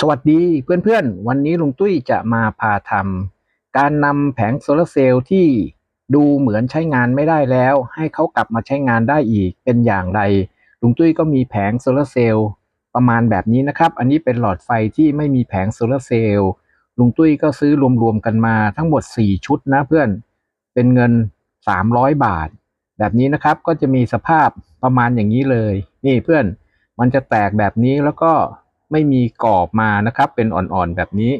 สวัสดีเพื่อนๆ วันนี้ลุงตุ้ยจะมาพาทำการนำแผงโซลาร์เซลล์ที่ดูเหมือนใช้งานไม่ได้แล้ว ให้เขากลับมาใช้งานได้อีกเป็นอย่างไร ลุงตุ้ยก็มีแผงโซลาร์เซลล์ประมาณแบบนี้นะครับ อันนี้เป็นหลอดไฟที่ไม่มีแผงโซลาร์เซลล์ลุงตุ้ยก็ซื้อรวมๆกันมาทั้งหมด 4 ชุดนะเพื่อนเป็นเงิน 300 บาท แบบนี้นะครับก็จะมีสภาพประมาณอย่างนี้เลย นี่เพื่อนมันจะแตกแบบนี้แล้วก็ ไม่มีกรอบมานะครับ เป็นอ่อนๆแบบนี้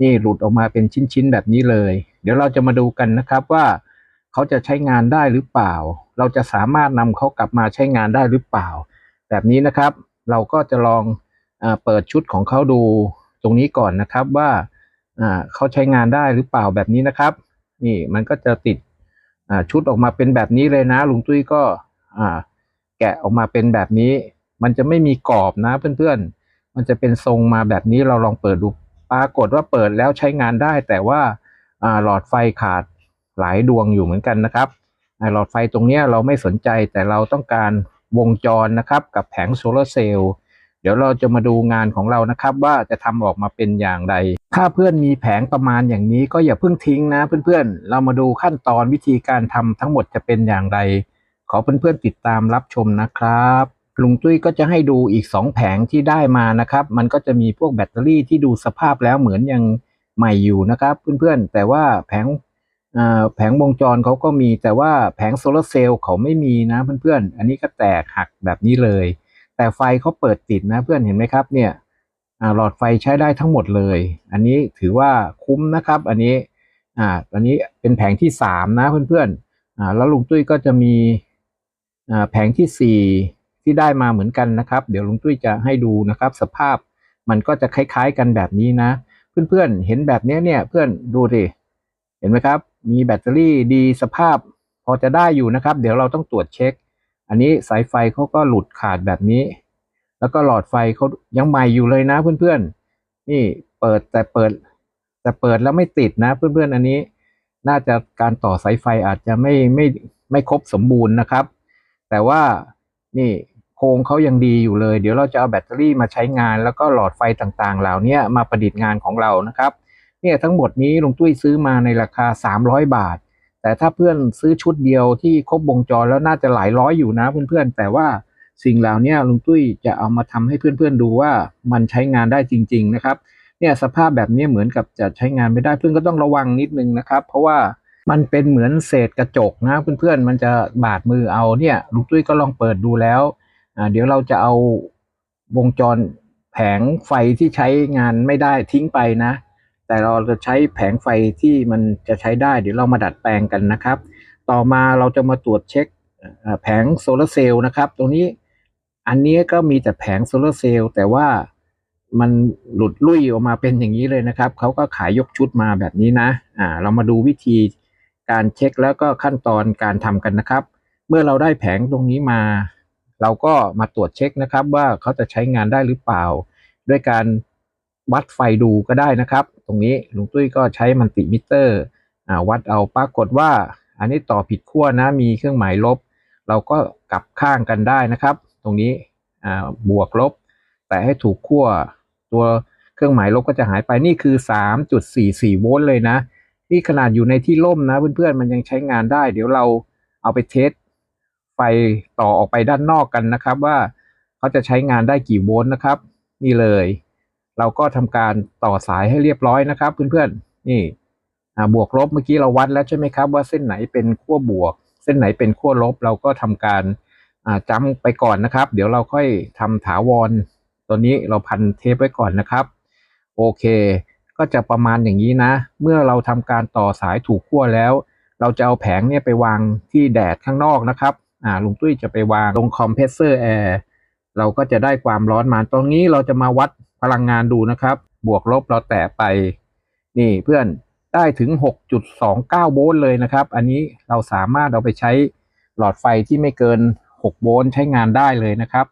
นี่หลุดออกมาเป็นชิ้นๆแบบนี้เลย เดี๋ยวเราจะมาดูกันนะครับว่าเขาจะใช้งานได้หรือเปล่า เราจะสามารถนำเขากลับมาใช้งานได้หรือเปล่า แบบนี้นะครับ เราก็จะลองเอเปิดชุดของเขาดูตรงนี้ก่อนนะครับว่าเขาใช้งานได้หรือเปล่าแบบนี้นะครับ นี่มันก็จะติดชุดออกมาเป็นแบบนี้เลยนะ ลุงตุ้ยก็แกะออกมาเป็นแบบนี้ มันจะไม่มีกรอบนะเพื่อนๆ มันจะเป็นทรงมาแบบนี้เราลองเปิดดูปรากฏว่าเปิดแล้วใช้งานได้ แต่ว่าหลอดไฟขาดหลายดวงอยู่เหมือนกันนะครับหลอดไฟตรงนี้เราไม่สนใจแต่เราต้องการวงจรนะครับ กับแผงโซลาร์เซลล์เดี๋ยวเราจะมาดูงานของเรานะครับ ว่าจะทำออกมาเป็นอย่างไร ถ้าเพื่อนมีแผงประมาณอย่างนี้ก็อย่าเพิ่งทิ้งนะเพื่อนๆ เรามาดูขั้นตอนวิธีการทำทั้งหมดจะเป็นอย่างไร ขอเพื่อนๆติดตามรับชมนะครับ ลุงตุ้ยก็จะให้ดูอีก 2 แผงที่ได้มานะครับ มันก็จะมีพวกแบตเตอรี่ที่ดูสภาพแล้วเหมือนยังใหม่อยู่นะครับเพื่อนๆ แต่ว่าแผงแผงวงจรเขาก็มีแต่ว่าแผงโซลาร์เซลล์เขาไม่มีนะเพื่อนๆ อันนี้ก็แตกหักแบบนี้เลย แต่ไฟเขาเปิดติดนะเพื่อนเห็นไหมครับเนี่ยหลอดไฟใช้ได้ทั้งหมดเลย อันนี้ถือว่าคุ้มนะครับ อันนี้อ่าอันนี้เป็นแผงที่สามนะเพื่อนๆอ่าแล้วลุงตุ้ยก็จะมีอ่าแผงที่สี่ ที่ได้มาเหมือนกันนะครับ เดี๋ยวลุงตุ้ยจะให้ดูนะครับ สภาพมันก็จะคล้าย ๆ กันแบบนี้นะ เพื่อนๆเห็นแบบนี้เนี่ยเพื่อนดูดิเห็นไหมครับ มีแบตเตอรี่ดีสภาพ พอจะได้อยู่นะครับ เดี๋ยวเราต้องตรวจเช็ค อันนี้สายไฟเขาก็หลุดขาดแบบนี้ แล้วก็หลอดไฟเขายังใหม่อยู่เลยนะเพื่อนๆ นี่เปิดแต่เปิด แต่เปิดแล้วไม่ติดนะ เพื่อนๆอันนี้ น่าจะการต่อสายไฟอาจจะไม่ไม่ไม่ครบสมบูรณ์นะครับ แต่ว่านี่ โครงเขายังดีอยู่เลย เดี๋ยวเราจะเอาแบตเตอรี่มาใช้งาน แล้วก็หลอดไฟต่างๆ เหล่านี้มาประดิษฐ์งานของเรานะครับเนี่ยทั้งหมดนี้ลุงตุ้ยซื้อมาในราคา 300 บาท แต่ถ้าเพื่อนซื้อชุดเดียวที่ครบวงจรแล้วน่าจะหลายร้อยอยู่นะเพื่อนๆ แต่ว่าสิ่งเหล่านี้ลุงตุ้ยจะเอามาทำให้เพื่อนๆดูว่ามันใช้งานได้จริง ๆนะครับ เนี่ยสภาพแบบนี้เหมือนกับจะใช้งานไม่ได้เพื่อนก็ต้องระวังนิดนึงนะครับ เพราะว่ามันเป็นเหมือนเศษกระจกนะเพื่อนๆ มันจะบาดมือเอาเนี่ยลุงตุ้ยก็ลองเปิดดูแล้ว เดี๋ยวเราจะเอาวงจรแผงไฟที่ใช้งานไม่ได้ทิ้งไปนะ แต่เราจะใช้แผงไฟที่มันจะใช้ได้ เดี๋ยวเรามาดัดแปลงกันนะครับ ต่อมาเราจะมาตรวจเช็คแผงโซลาเซลล์นะครับ ตรงนี้อันนี้ก็มีแต่แผงโซลาเซลล์แต่ว่ามันหลุดลุ่ยออกมาเป็นอย่างนี้เลยนะครับ เขาก็ขายยกชุดมาแบบนี้นะ อ่า เรามาดูวิธีการเช็คแล้วก็ขั้นตอนการทำกันนะครับ เมื่อเราได้แผงตรงนี้มา เราก็มาตรวจเช็คนะครับว่าเขาจะใช้งานได้หรือเปล่า ด้วยการวัดไฟดูก็ได้นะครับ ตรงนี้ลุงตุ้ยก็ใช้มันติมิเตอร์วัดเอาปรากฏว่า อันนี้ต่อผิดขั้วนะมีเครื่องหมายลบ เราก็กลับข้างกันได้นะครับ ตรงนี้บวกลบ แต่ให้ถูกขั้วตัวเครื่องหมายลบก็จะหายไปนี่คือ 3.44 โวลต์เลยนะ นี่ขนาดอยู่ในที่ร่มนะเพื่อนๆมันยังใช้งานได้ เดี๋ยวเราเอาไปเทส ไฟต่อออกไปด้านนอกกันนะครับ ว่าเขาจะใช้งานได้กี่โวลต์นะครับ นี่เลย เราก็ทำการต่อสายให้เรียบร้อยนะครับ เพื่อนๆนี่บวกลบเมื่อกี้เราวัดแล้วใช่ไหมครับ ว่าเส้นไหนเป็นขั้วบวก เส้นไหนเป็นขั้วลบ เราก็ทำการจำไปก่อนนะครับ เดี๋ยวเราค่อยทำถาวรตัวนี้เราพันเทปไว้ก่อนนะครับโอเค ก็จะประมาณอย่างนี้นะ เมื่อเราทำการต่อสายถูกขั้วแล้ว เราจะเอาแผงเนี่ยไปวางที่แดดข้างนอกนะครับ อ่าลุงตุ้ยจะไปวางตรงคอมเพรสเซอร์แอร์เราก็จะได้ความร้อนมาตรงนี้เราจะมาวัดพลังงานดูนะครับ บวกลบเราแตะไป นี่เพื่อนได้ถึง 6.29 โวลต์เลยนะครับ อันนี้เราสามารถเอาไปใช้หลอดไฟที่ไม่เกิน 6 โวลต์ใช้งานได้เลยนะครับ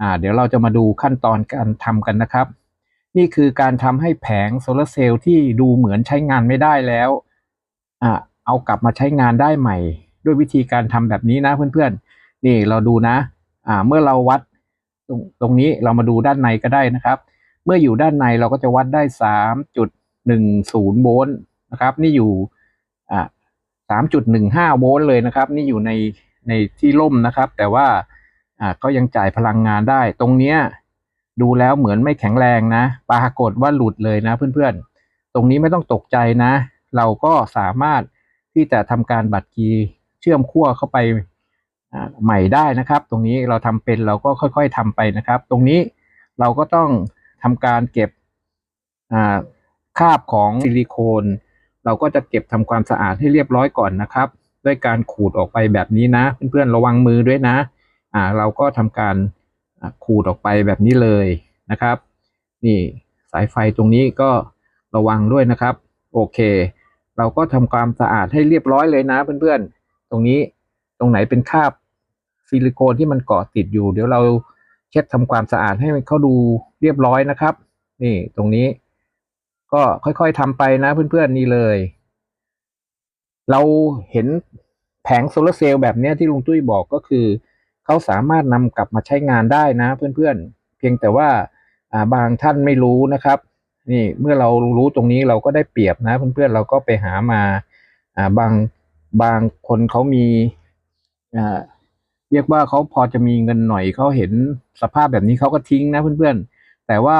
อ่าเดี๋ยวเราจะมาดูขั้นตอนการทำกันนะครับ นี่คือการทำให้แผงโซลาเซลล์ที่ดูเหมือนใช้งานไม่ได้แล้วอ่าเอากลับมาใช้งานได้ใหม่ ด้วยวิธีการทำแบบนี้นะเพื่อนๆ นี่เราดูนะ อ่า เมื่อเราวัดตรงตรงนี้เรามาดูด้านในก็ได้นะครับ เมื่ออยู่ด้านในเราก็จะวัดได้สามจุดหนึ่งศูนย์โวลต์นะครับ นี่อยู่ อ่าสามจุดหนึ่งห้าโวลต์เลยนะครับ นี่อยู่ในในที่ร่มนะครับ แต่ว่า อ่า ก็ยังจ่ายพลังงานได้ ตรงเนี้ยดูแล้วเหมือนไม่แข็งแรงนะ ปรากฏว่าหลุดเลยนะเพื่อนๆ ตรงนี้ไม่ต้องตกใจนะ เราก็สามารถที่จะทำการบัตรคี ชื่อมขั้วเข้าไปใหม่ได้นะครับ ตรงนี้เราทำเป็นเราก็ค่อยๆทำไปนะครับ ตรงนี้เราก็ต้องทำการเก็บคราบของซิลิโคน เราก็จะเก็บทำความสะอาดให้เรียบร้อยก่อนนะครับ ด้วยการขูดออกไปแบบนี้นะ เพื่อนๆระวังมือด้วยนะอ่าเราก็ทำการขูดออกไปแบบนี้เลยนะครับ นี่สายไฟตรงนี้ก็ระวังด้วยนะครับ โอเค เราก็ทำความสะอาดให้เรียบร้อยเลยนะเพื่อนๆ ตรงนี้ตรงไหนเป็นคราบซิลิโคนที่มันเกาะติดอยู่ เดี๋ยวเราเช็ดทำความสะอาดให้มันเขาดูเรียบร้อยนะครับ นี่ตรงนี้ ก็ค่อยๆทำไปนะเพื่อนๆนี่เลย เราเห็นแผงโซลาร์เซลล์แบบนี้ที่ลุงตุ้ยบอกก็คือเขาสามารถนำกลับมาใช้งานได้นะเพื่อนๆ เพียงแต่ว่าาบางท่านไม่รู้นะครับ นี่เมื่อเรารู้ตรงนี้เราก็ได้เปรียบนะ เพื่อนๆเราก็ไปหามาาบาง บางคนเขามีเรียกว่าเขาพอจะมีเงินหน่อยเขาเห็นสภาพแบบนี้เขาก็ทิ้งนะเพื่อนๆ แต่ว่า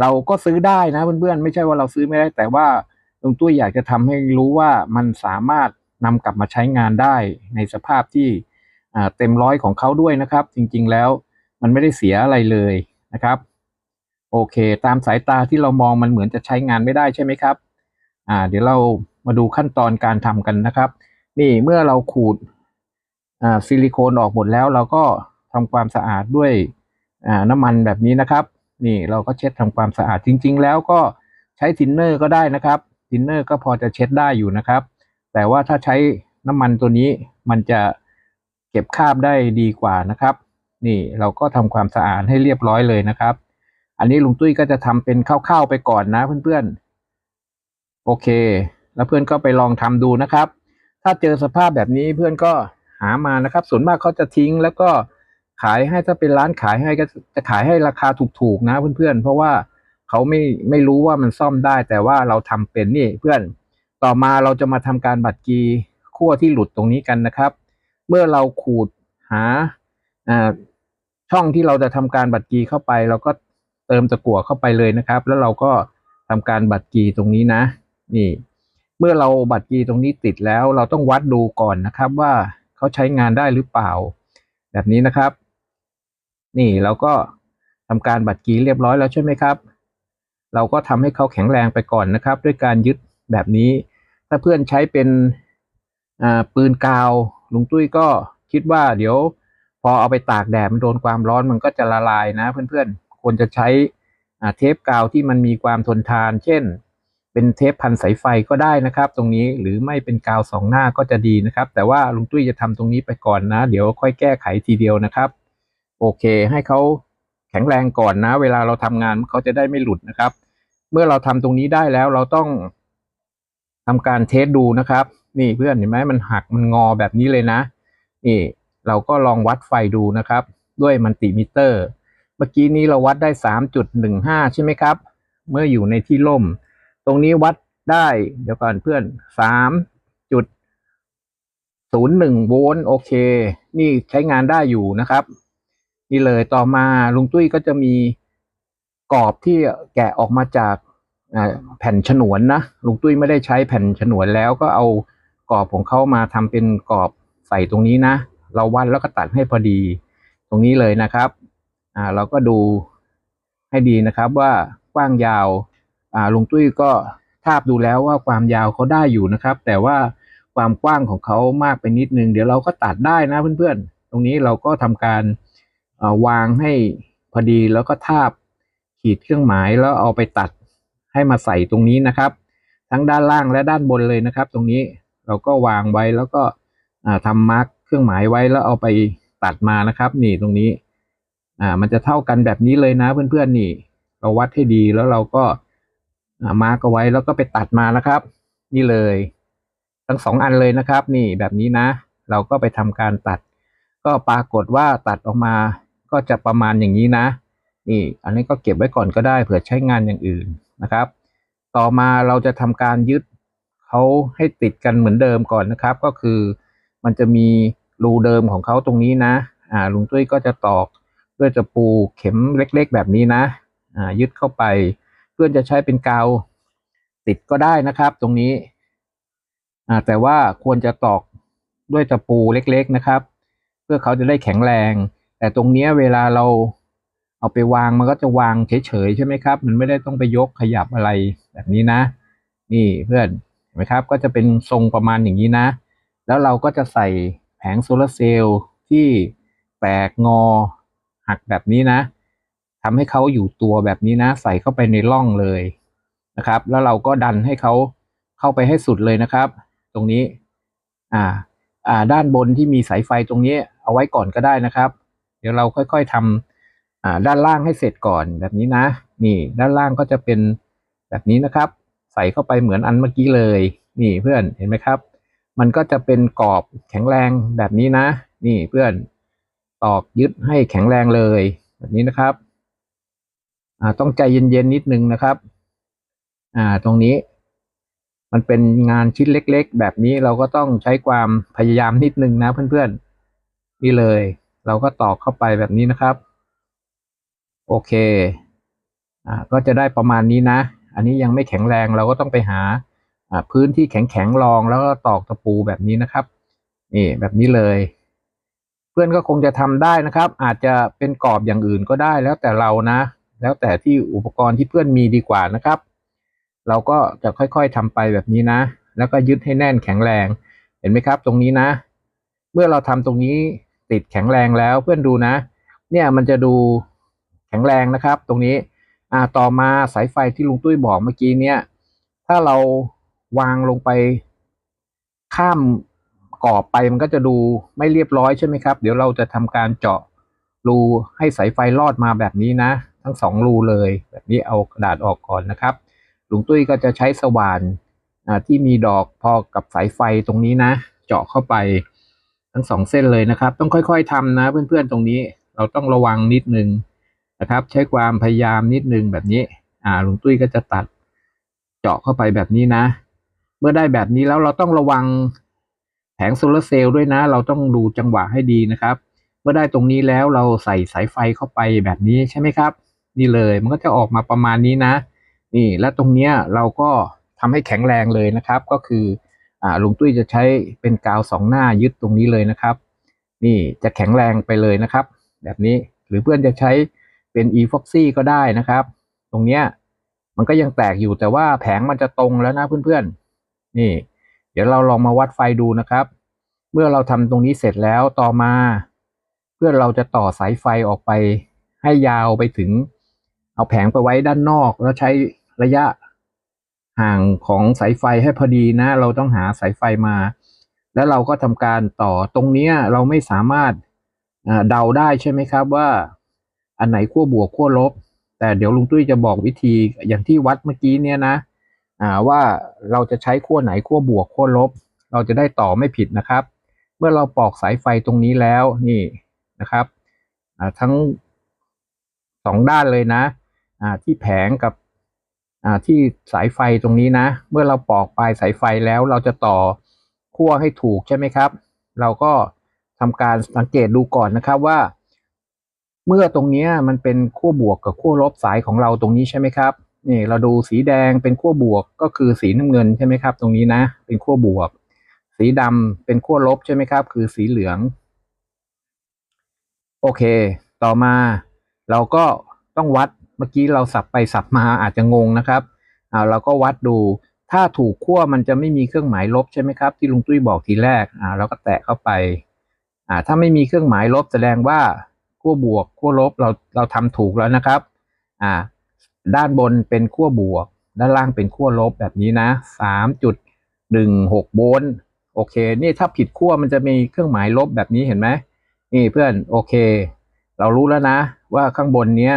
เราก็ซื้อได้นะเพื่อนๆ ไม่ใช่ว่าเราซื้อไม่ได้ แต่ว่าลุงตุ้ยอยากจะทำให้รู้ว่ามันสามารถนำกลับมาใช้งานได้ในสภาพที่เต็มร้อยของเขาด้วยนะครับ จริงๆแล้วมันไม่ได้เสียอะไรเลยนะครับ โอเค ตามสายตาที่เรามองมันเหมือนจะใช้งานไม่ได้ใช่ไหมครับ อ่า เดี๋ยวเรามาดูขั้นตอนการทำกันนะครับ นี่เมื่อเราขูดซิลิโคนออกหมดแล้ว เราก็ทำความสะอาดด้วยน้ำมันแบบนี้นะครับ นี่เราก็เช็ดทำความสะอาดจริง ๆ แล้วก็ใช้ทินเนอร์ก็ได้นะครับทินเนอร์ก็พอจะเช็ดได้อยู่นะครับ แต่ว่าถ้าใช้น้ำมันตัวนี้มันจะเก็บคราบได้ดีกว่านะครับ นี่เราก็ทำความสะอาดให้เรียบร้อยเลยนะครับ อันนี้ลุงตุ้ยก็จะทำเป็นคร่าวๆไปก่อนนะเพื่อนๆโอเค แล้วเพื่อนก็ไปลองทำดูนะครับ ถ้าเจอสภาพแบบนี้เพื่อนก็หามานะครับ ส่วนมากเขาจะทิ้งแล้วก็ขายให้ถ้าเป็นร้านขายให้ก็จะขายให้ราคาถูกๆนะเพื่อนๆ เพราะว่าเขาไม่ไม่รู้ว่ามันซ่อมได้ แต่ว่าเราทำเป็นนี่เพื่อนต่อมาเราจะมาทำการบัดกีขั้วที่หลุดตรงนี้กันนะครับ เมื่อเราขูดหาอ่าช่องที่เราจะทำการบัดกีเข้าไป เราก็เติมตะกั่วเข้าไปเลยนะครับ แล้วเราก็ทำการบัดกีตรงนี้นะ นี่ เมื่อเราบัตรกีตรงนี้ติดแล้ว เราต้องวัดดูก่อนนะครับว่าเขาใช้งานได้หรือเปล่า แบบนี้นะครับ นี่เราก็ทำการบัตรกีเรียบร้อยแล้วใช่ไหมครับ เราก็ทำให้เขาแข็งแรงไปก่อนนะครับ ด้วยการยึดแบบนี้ ถ้าเพื่อนใช้เป็นปืนกาวลุงตุ้ยก็คิดว่าเดี๋ยวพอเอาไปตากแดดมันโดนความร้อนมันก็จะละลายนะ เพื่อนๆควรจะใช้เทปกาวที่มันมีความทนทาน เช่น เป็นเทปพันสายไฟก็ได้นะครับ ตรงนี้หรือไม่เป็นกาวสองหน้าก็จะดีนะครับ แต่ว่าลุงตุ้ยจะทำตรงนี้ไปก่อนนะ เดี๋ยวค่อยแก้ไขทีเดียวนะครับ โอเค ให้เขาแข็งแรงก่อนนะ เวลาเราทำงานเขาจะได้ไม่หลุดนะครับ เมื่อเราทำตรงนี้ได้แล้วเราต้องทำการเทสดูนะครับ นี่เพื่อนเห็นไหมมันหักมันงอแบบนี้เลยนะ นี่เราก็ลองวัดไฟดูนะครับ ด้วยมันติมิเตอร์ เมื่อกี้นี้เราวัดได้สามจุดหนึ่งห้าใช่ไหมครับ เมื่ออยู่ในที่ร่ม ตรงนี้วัดได้เดี๋ยวก่อนเพื่อนสามจุดศูนย์หนึ่งโวลต์โอเค นี่ใช้งานได้อยู่นะครับ นี่เลยต่อมาลุงตุ้ยก็จะมีกรอบที่แกะออกมาจากแผ่นฉนวนนะลุงตุ้ยไม่ได้ใช้แผ่นฉนวนแล้วก็เอากรอบของเขามาทำเป็นกรอบใส่ตรงนี้นะ เราวัดแล้วก็ตัดให้พอดี ตรงนี้เลยนะครับ อ่าเราก็ดูให้ดีนะครับว่ากว้างยาว อ่าลุงตุ้ยก็ทาบดูแล้วว่าความยาวเขาได้อยู่นะครับ แต่ว่าความกว้างของเขามากไปนิดนึง เดี๋ยวเราก็ตัดได้นะเพื่อนๆ ตรงนี้เราก็ทำการอ่อวางให้พอดีแล้วก็ทาบขีดเครื่องหมายแล้วเอาไปตัดให้มาใส่ตรงนี้นะครับ ทั้งด้านล่างและด้านบนเลยนะครับ ตรงนี้เราก็วางไว้แล้วก็อ่าทำมาร์กเครื่องหมายไว้แล้วเอาไปตัดมานะครับ นี่ตรงนี้อ่ามันจะเท่ากันแบบนี้เลยนะเพื่อนๆนี่ เราวัดให้ดีแล้วเราก็ มาร์กเอาไว้แล้วก็ไปตัดมานะครับ นี่เลย ทั้งสองอันเลยนะครับ นี่แบบนี้นะ เราก็ไปทำการตัด ก็ปรากฏว่าตัดออกมาก็จะประมาณอย่างนี้นะ นี่ อันนี้ก็เก็บไว้ก่อนก็ได้เผื่อใช้งานอย่างอื่นนะครับ ต่อมาเราจะทำการยึดเขาให้ติดกันเหมือนเดิมก่อนนะครับ ก็คือมันจะมีรูเดิมของเขาตรงนี้นะ อ่า ลุงตุ้ยก็จะตอกด้วยตะปูเข็มเล็ก ๆ แบบนี้นะ อ่า ยึดเข้าไป พื่อนจะใช้เป็นกาวติดก็ได้นะครับ ตรงนี้แต่ว่าควรจะตอกด้วยตะปูเล็กๆนะครับ เพื่อเขาจะได้แข็งแรง แต่ตรงนี้เวลาเราเอาไปวางมันก็จะวางเฉยๆใช่ไหมครับ มันไม่ได้ต้องไปยกขยับอะไรแบบนี้นะ นี่เพื่อนเห็นไหมครับ ก็จะเป็นทรงประมาณอย่างนี้นะ แล้วเราก็จะใส่แผงโซลาร์เซลล์ที่แตกงอหักแบบนี้นะ ทำให้เขาอยู่ตัวแบบนี้นะ ใส่เข้าไปในร่องเลยนะครับ แล้วเราก็ดันให้เขาเข้าไปให้สุดเลยนะครับ ตรงนี้ อ่า อ่า ด้านบนที่มีสายไฟตรงนี้ เอาไว้ก่อนก็ได้นะครับ เดี๋ยวเราค่อย ๆทำอ่า ด้านล่างให้เสร็จก่อนแบบนี้นะ นี่ ด้านล่างก็จะเป็นแบบนี้นะครับ ใส่เข้าไปเหมือนอันเมื่อกี้เลย นี่เพื่อนเห็นไหมครับ มันก็จะเป็นกรอบแข็งแรงแบบนี้นะ นี่เพื่อน ตอกยึดให้แข็งแรงเลย แบบนี้นะครับ อ่าต้องใจเย็นๆนิดนึงนะครับ อ่าตรงนี้ มันเป็นงานชิ้นเล็ก ๆ แบบนี้เราก็ต้องใช้ความพยายามนิดนึงนะเพื่อนๆ นี่เลย เราก็ตอกเข้าไปแบบนี้นะครับ โอเค อ่าก็จะได้ประมาณนี้นะ อันนี้ยังไม่แข็งแรงเราก็ต้องไปหาอ่าพื้นที่แข็งๆรองแล้วก็ตอกตะปูแบบนี้นะครับ นี่แบบนี้เลย เพื่อนก็คงจะทำได้นะครับ อาจจะเป็นกรอบอย่างอื่นก็ได้แล้วแต่เรานะ แล้วแต่ที่อุปกรณ์ที่เพื่อนมีดีกว่านะครับ เราก็จะค่อยๆทำไปแบบนี้นะ แล้วก็ยึดให้แน่นแข็งแรง เห็นไหมครับ ตรงนี้นะ เมื่อเราทำตรงนี้ติดแข็งแรงแล้วเพื่อนดูนะ เนี่ยมันจะดูแข็งแรงนะครับ ตรงนี้อ่าต่อมาสายไฟที่ลุงตุ้ยบอกเมื่อกี้เนี่ย ถ้าเราวางลงไปข้ามกรอบไปมันก็จะดูไม่เรียบร้อยใช่ไหมครับ เดี๋ยวเราจะทำการเจาะรูให้สายไฟลอดมาแบบนี้นะ ทั้งสองรูเลย แบบนี้เอากระดาษออกก่อนนะครับ ลุงตุ้ยก็จะใช้สว่านที่มีดอกพอกับสายไฟตรงนี้นะ เจาะเข้าไปทั้งสองเส้นเลยนะครับ ต้องค่อยๆทำนะเพื่อนๆตรงนี้เราต้องระวังนิดนึงนะครับ ใช้ความพยายามนิดนึงแบบนี้ อ่าลุงตุ้ยก็จะตัดเจาะเข้าไปแบบนี้นะ เมื่อได้แบบนี้แล้วเราต้องระวังแผงโซลาร์เซลล์ด้วยนะ เราต้องดูจังหวะให้ดีนะครับ เมื่อได้ตรงนี้แล้วเราใส่สายไฟเข้าไปแบบนี้ใช่ไหมครับ นี่เลย มันก็จะออกมาประมาณนี้นะ นี่และตรงเนี้ยเราก็ทำให้แข็งแรงเลยนะครับ ก็คืออ่าลุงตุ้ยจะใช้เป็นกาวสองหน้ายึดตรงนี้เลยนะครับ นี่จะแข็งแรงไปเลยนะครับ แบบนี้หรือเพื่อนจะใช้เป็น e f o x y ก็ได้นะครับ ตรงเนี้ยมันก็ยังแตกอยู่แต่ว่าแผงมันจะตรงแล้วนะเพื่อนๆ นี่ เดี๋ยวเราลองมาวัดไฟดูนะครับ เมื่อเราทำตรงนี้เสร็จแล้วต่อมา เพื่อเราจะต่อสายไฟออกไปให้ยาวไปถึง เอาแผงไปไว้ด้านนอกแล้วใช้ระยะห่างของสายไฟให้พอดีนะ เราต้องหาสายไฟมา แล้วเราก็ทำการต่อตรงเนี้ยเราไม่สามารถเดาได้ใช่ไหมครับว่า อันไหนขั้วบวกขั้วลบ แต่เดี๋ยวลุงตุ้ยจะบอกวิธีอย่างที่วัดเมื่อกี้เนี่ยนะว่าเราจะใช้ขั้วไหนขั้วบวกขั้วลบ เราจะได้ต่อไม่ผิดนะครับ เมื่อเราปอกสายไฟตรงนี้แล้วนี่นะครับทั้งสองด้านเลยนะ ที่แผงกับที่สายไฟตรงนี้นะ เมื่อเราปอกปลายสายไฟแล้วเราจะต่อขั้วให้ถูกใช่ไหมครับ เราก็ทำการสังเกตดูก่อนนะครับว่า เมื่อตรงนี้มันเป็นขั้วบวกกับขั้วลบสายของเราตรงนี้ใช่ไหมครับนี่เราดูสีแดงเป็นขั้วบวกก็คือสีน้ำเงินใช่ไหมครับ ตรงนี้นะ เป็นขั้วบวก สีดำเป็นขั้วลบใช่ไหมครับ คือสีเหลือง โอเค ต่อมาเราก็ต้องวัด เมื่อกี้เราสับไปสับมาอาจจะงงนะครับอ่าเราก็วัดดูถ้าถูกขั้วมันจะไม่มีเครื่องหมายลบใช่ไหมครับ ที่ลุงตุ้ยบอกทีแรกอ่าเราก็แตะเข้าไปอ่าถ้าไม่มีเครื่องหมายลบแสดงว่าขั้วบวกขั้วลบเราเราทำถูกแล้วนะครับอ่าด้านบนเป็นขั้วบวก ด้านล่างเป็นขั้วลบแบบนี้นะสามจุดหนึ่งหกโวลต์โอเค นี่ถ้าผิดขั้วมันจะมีเครื่องหมายลบแบบนี้เห็นไหมนี่เพื่อนโอเค เรารู้แล้วนะว่าข้างบนเนี้ย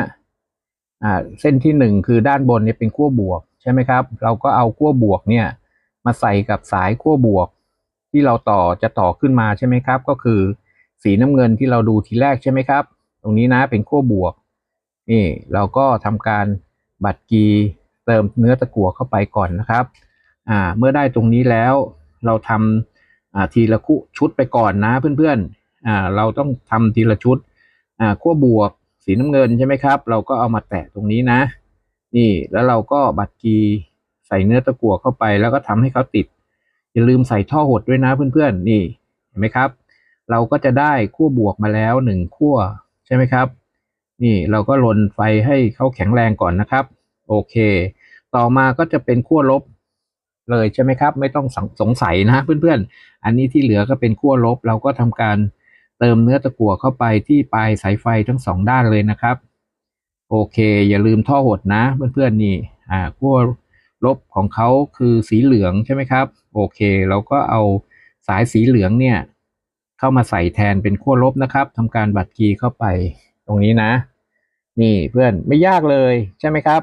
อ่าเส้นที่หนึ่งคือด้านบนเนี่ยเป็นขั้วบวกใช่ไหมครับ เราก็เอาขั้วบวกเนี่ยมาใส่กับสายขั้วบวก ที่เราต่อจะต่อขึ้นมาใช่ไหมครับ ก็คือสีน้ำเงินที่เราดูทีแรกใช่ไหมครับ ตรงนี้นะเป็นขั้วบวกนี่เราก็ทำการบัดกีเติมเนื้อตะกั่วเข้าไปก่อนนะครับอ่าเมื่อได้ตรงนี้แล้วเราทำอ่าทีละคู่ชุดไปก่อนนะเพื่อนๆอ่าเราต้องทำทีละชุดอ่าขั้วบวก สีน้ำเงินใช่ไหมครับ เราก็เอามาแตะตรงนี้นะ นี่แล้วเราก็บัดกีใส่เนื้อตะกั่วเข้าไป แล้วก็ทำให้เขาติด อย่าลืมใส่ท่อหดด้วยนะเพื่อนๆ นี่เห็นไหมครับ เราก็จะได้ขั้วบวกมาแล้วหนึ่งขั้วใช่ไหมครับ นี่เราก็ลนไฟให้เขาแข็งแรงก่อนนะครับ โอเค ต่อมาก็จะเป็นขั้วลบเลยใช่ไหมครับ ไม่ต้องสงสงสัยนะเพื่อนๆ อันนี้ที่เหลือก็เป็นขั้วลบ เราก็ทำการ เติมเนื้อตะกั่วเข้าไปที่ปลายสายไฟทั้งสองด้านเลยนะครับ โอเค อย่าลืมท่อหดนะเพื่อนๆนี่อ่าขั้วลบของเขาคือสีเหลืองใช่ไหมครับ โอเค เราก็เอาสายสีเหลืองเนี่ย เข้ามาใส่แทนเป็นขั้วลบนะครับทำการบัดกีเข้าไปตรงนี้นะ นี่เพื่อนไม่ยากเลยใช่ไหมครับ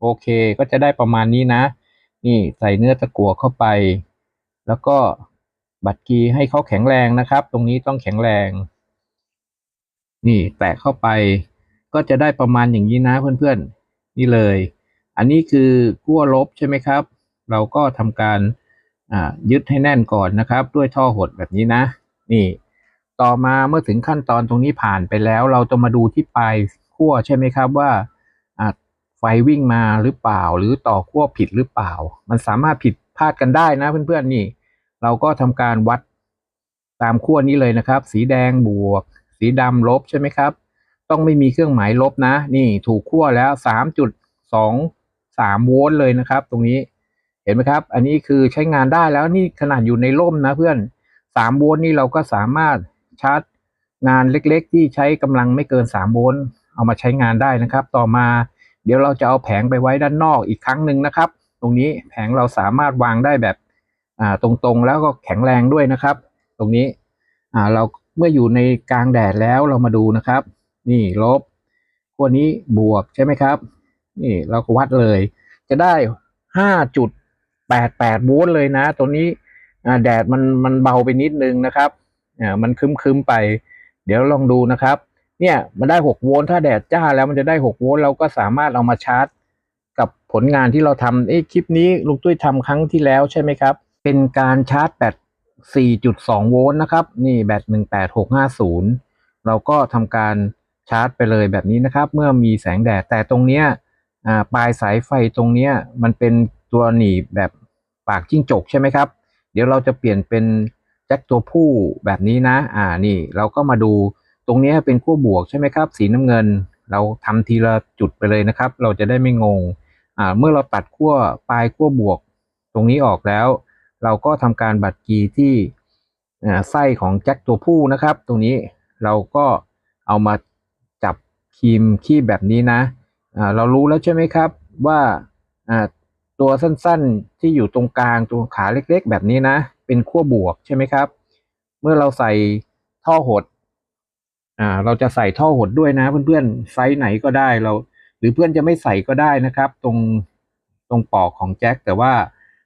โอเคก็จะได้ประมาณนี้นะ นี่ใส่เนื้อตะกั่วเข้าไป แล้วก็ บัดกีให้เขาแข็งแรงนะครับ ตรงนี้ต้องแข็งแรง นี่แตะเข้าไปก็จะได้ประมาณอย่างนี้นะเพื่อนๆ นี่เลย อันนี้คือขั้วลบใช่ไหมครับ เราก็ทำการอ่ายึดให้แน่นก่อนนะครับ ด้วยท่อหดแบบนี้นะ นี่ ต่อมาเมื่อถึงขั้นตอนตรงนี้ผ่านไปแล้ว เราจะมาดูที่ปลายขั้วใช่ไหมครับว่าอ่าไฟวิ่งมาหรือเปล่า หรือต่อขั้วผิดหรือเปล่า มันสามารถผิดพลาดกันได้นะเพื่อนๆนี่ เราก็ทำการวัดตามขั้วนี้เลยนะครับ สีแดงบวก สีดำลบใช่ไหมครับ ต้องไม่มีเครื่องหมายลบนะ นี่ถูกขั้วแล้วสามจุดสองสามโวลต์เลยนะครับ ตรงนี้เห็นไหมครับ อันนี้คือใช้งานได้แล้วนี่ขนาดอยู่ในร่มนะเพื่อนสามโวลต์นี่เราก็สามารถชาร์จงานเล็กๆ ที่ใช้กำลังไม่เกินสามโวลต์เอามาใช้งานได้นะครับ ต่อมาเดี๋ยวเราจะเอาแผงไปไว้ด้านนอกอีกครั้งหนึ่งนะครับ ตรงนี้แผงเราสามารถวางได้แบบ อ่าตรงๆแล้วก็แข็งแรงด้วยนะครับ ตรงนี้อ่าเราเมื่ออยู่ในกลางแดดแล้วเรามาดูนะครับ นี่ลบขั้วนี้บวกใช่ไหมครับ นี่เราก็วัดเลย จะได้ห้าจุดแปดแปดโวลต์เลยนะตรงนี้อ่าแดดมันมันเบาไปนิดนึงนะครับอ่ามันคึมคึมๆไป เดี๋ยวลองดูนะครับ เนี่ยมันได้หกโวลต์ถ้าแดดจ้าแล้วมันจะได้หกโวลต์เราก็สามารถเอามาชาร์จ กับผลงานที่เราทำเอ้คลิปนี้ลุงตุ้ยทำครั้งที่แล้วใช่ไหมครับ เป็นการชาร์จแบต 4.2 โวลต์นะครับ นี่แบต 18650 เราก็ทำการชาร์จไปเลยแบบนี้นะครับ เมื่อมีแสงแดด แต่ตรงเนี้ยปลายสายไฟตรงเนี้ยมันเป็นตัวหนีบแบบปากจิ้งจกใช่ไหมครับ เดี๋ยวเราจะเปลี่ยนเป็นแจ็คตัวผู้แบบนี้นะ อ่า นี่เราก็มาดูตรงเนี้ยเป็นขั้วบวกใช่ไหมครับ สีน้ำเงิน เราทำทีละจุดไปเลยนะครับ เราจะได้ไม่งง อ่า เมื่อเราตัดขั้วปลายขั้วบวก ตรงนี้ออกแล้ว เราก็ทำการบัดกีที่ไส้ของแจ็คตัวผู้นะครับ ตรงนี้เราก็เอามาจับครีมคีบแบบนี้นะเรารู้แล้วใช่ไหมครับว่าอ่าตัวสั้นๆที่อยู่ตรงกลางตัวขาเล็กๆ แบบนี้นะ เป็นขั้วบวกใช่ไหมครับ เมื่อเราใส่ท่อหดอ่าเราจะใส่ท่อหดด้วยนะ เพื่อนๆไซส์ไหนก็ได้เรา หรือเพื่อนจะไม่ใส่ก็ได้นะครับ ตรงตรงปอกของแจ็คแต่ว่า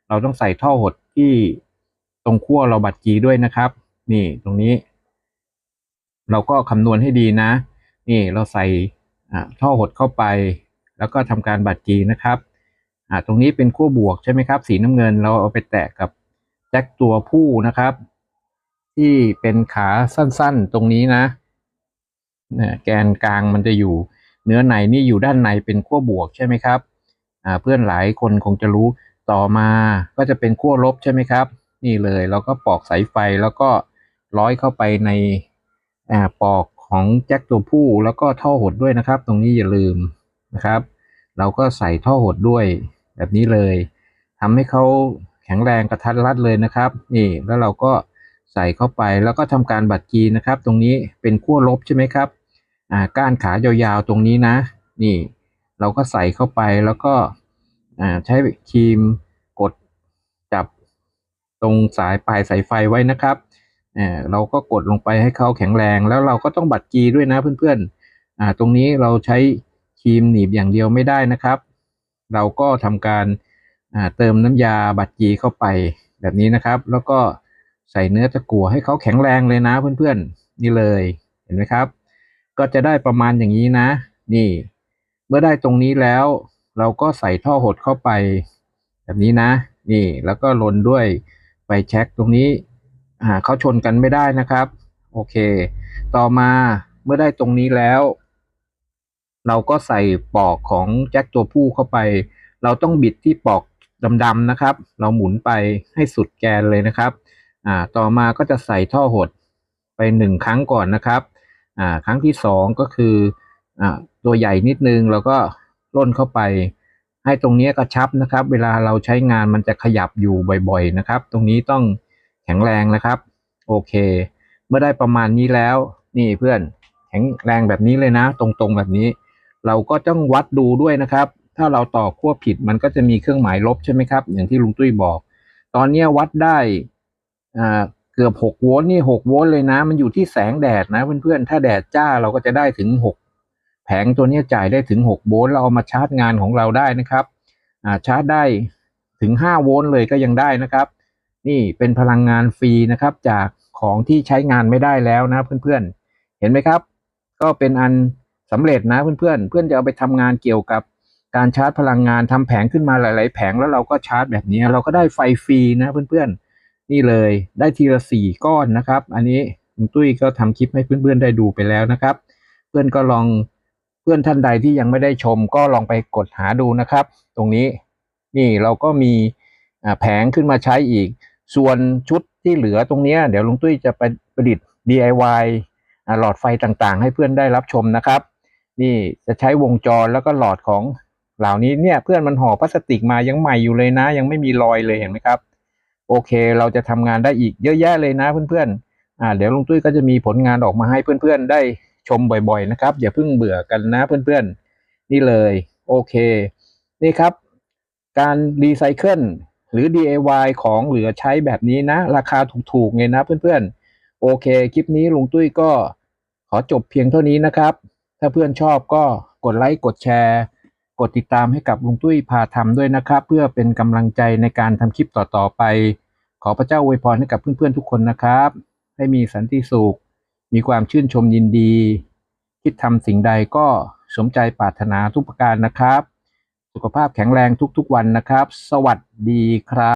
เราต้องใส่ท่อหด ที่ตรงขั้วเราบัดกีด้วยนะครับ นี่ตรงนี้ เราก็คำนวณให้ดีนะ นี่เราใส่ท่อหดเข้าไป แล้วก็ทำการบัดกีนะครับตรงนี้เป็นขั้วบวกใช่ไหมครับ สีน้ำเงินเราเอาไปแตะกับแจ็คตัวผู้นะครับ ที่เป็นขาสั้นๆตรงนี้นะแกนกลางมันจะอยู่เนื้อในนี่อยู่ด้านในเป็นขั้วบวกใช่ไหมครับเพื่อนหลายคนคงจะรู้ ต่อมาก็จะเป็นขั้วลบใช่ไหมครับ นี่เลยเราก็ปอกสายไฟแล้วก็ร้อยเข้าไปในอปอกของแจ็คตัวผู้แล้วก็ท่อหดด้วยนะครับ ตรงนี้อย่าลืมนะครับ เราก็ใส่ท่อหดด้วยแบบนี้เลยทำให้เขาแข็งแรงกระทัดรัดเลยนะครับ นี่แล้วเราก็ใส่เข้าไปแล้วก็ทำการบัดกีนะครับ ตรงนี้เป็นขั้วลบใช่ไหมครับอ่าก้านขายาวๆตรงนี้นะ นี่ เราก็ใส่เข้าไปแล้วก็ อ่าใช้ครีมกดจับตรงสายปลายสายไฟไว้นะครับอ่าเราก็กดลงไปให้เขาแข็งแรง แล้วเราก็ต้องบัดกีด้วยนะเพื่อนๆอ่าตรงนี้เราใช้ครีมหนีบอย่างเดียวไม่ได้นะครับ เราก็ทำการเติมน้ำยาบัดกีเข้าไปแบบนี้นะครับ แล้วก็ใส่เนื้อตะกั่วให้เขาแข็งแรงเลยนะเพื่อนๆ นี่เลยเห็นไหมครับ ก็จะได้ประมาณอย่างนี้นะ นี่ เมื่อได้ตรงนี้แล้ว เราก็ใส่ท่อหดเข้าไปแบบนี้นะ นี่แล้วก็ลนด้วยไฟแช็กตรงนี้อ่าเขาชนกันไม่ได้นะครับ โอเค ต่อมาเมื่อได้ตรงนี้แล้ว เราก็ใส่ปอกของแจ็คตัวผู้เข้าไป เราต้องบิดที่ปอกดำๆนะครับ เราหมุนไปให้สุดแกนเลยนะครับอ่าต่อมาก็จะใส่ท่อหดไปหนึ่งครั้งก่อนนะครับอ่าครั้งที่สองก็คืออ่าตัวใหญ่นิดนึงแล้วก็ ล่นเข้าไป ให้ตรงนี้กระชับนะครับ เวลาเราใช้งานมันจะขยับอยู่บ่อยๆนะครับ ตรงนี้ต้องแข็งแรงนะครับ โอเค เมื่อได้ประมาณนี้แล้ว นี่เพื่อนแข็งแรงแบบนี้เลยนะ ตรงๆแบบนี้ เราก็ต้องวัดดูด้วยนะครับ ถ้าเราต่อขั้วผิดมันก็จะมีเครื่องหมายลบใช่ไหมครับ อย่างที่ลุงตุ้ยบอก ตอนนี้วัดได้อ่าเกือบหกโวลต์นี่หกโวลต์เลยนะ มันอยู่ที่แสงแดดนะเพื่อนๆ ถ้าแดดจ้าเราก็จะได้ถึงหก ผงตัวนี้จ่ายได้ถึงหกโวลต์เราเอามาชาร์จงานของเราได้นะครับาชาร์จได้ถึงห้าโวลต์เลยก็ยังได้นะครับ นี่เป็นพลังงานฟรีนะครับ จากของที่ใช้งานไม่ได้แล้วนะเพื่อนๆ เห็นไหมครับ ก็เป็นอันสำเร็จนะเพื่อนๆ เพื่อนจะเอาไปทำงานเกี่ยวกับการชาร์จพลังงานทำแผงขึ้นมาหลาย ๆ แผงแล้วเราก็ชาร์จแบบนี้เราก็ได้ไฟฟรีนะเพื่อนๆ นี่เลยได้ทีละสี่ก้อนนะครับ อันนี้ตุ้ยก็ทำคลิปให้เพื่อนๆได้ดูไปแล้วนะครับ เพื่อนก็ลอง เพื่อนท่านใดที่ยังไม่ได้ชมก็ลองไปกดหาดูนะครับ ตรงนี้นี่เราก็มีแผงขึ้นมาใช้อีก ส่วนชุดที่เหลือตรงนี้เดี๋ยวลุงตุ้ยจะไปประดิษฐ์ DIY หลอดไฟต่างๆ ให้เพื่อนได้รับชมนะครับ นี่จะใช้วงจรแล้วก็หลอดของเหล่านี้เนี่ยเพื่อนมันห่อพลาสติกมายังใหม่อยู่เลยนะ ยังไม่มีรอยเลยเห็นไหมครับ โอเคเราจะทำงานได้อีกเยอะแยะเลยนะเพื่อนๆอ่าเดี๋ยวลุงตุ้ยก็จะมีผลงานออกมาให้เพื่อนๆได้ ชมบ่อยๆนะครับ อย่าเพิ่งเบื่อกันนะเพื่อนๆ นี่เลยโอเค นี่ครับ การรีไซเคิลหรือ DIY ของเหลือใช้แบบนี้นะ ราคาถูกๆเลยนะเพื่อนๆ โอเค คลิปนี้ลุงตุ้ยก็ขอจบเพียงเท่านี้นะครับ ถ้าเพื่อนชอบก็กดไลค์กดแชร์ กดติดตามให้กับลุงตุ้ยพาทำด้วยนะครับ เพื่อเป็นกำลังใจในการทำคลิปต่อๆไป ขอพระเจ้าอวยพรให้กับเพื่อนๆทุกคนนะครับ ให้มีสันติสุข มีความชื่นชมยินดี คิดทำสิ่งใดก็สมใจปรารถนาทุกประการนะครับ สุขภาพแข็งแรงทุกๆวันนะครับ สวัสดีครับ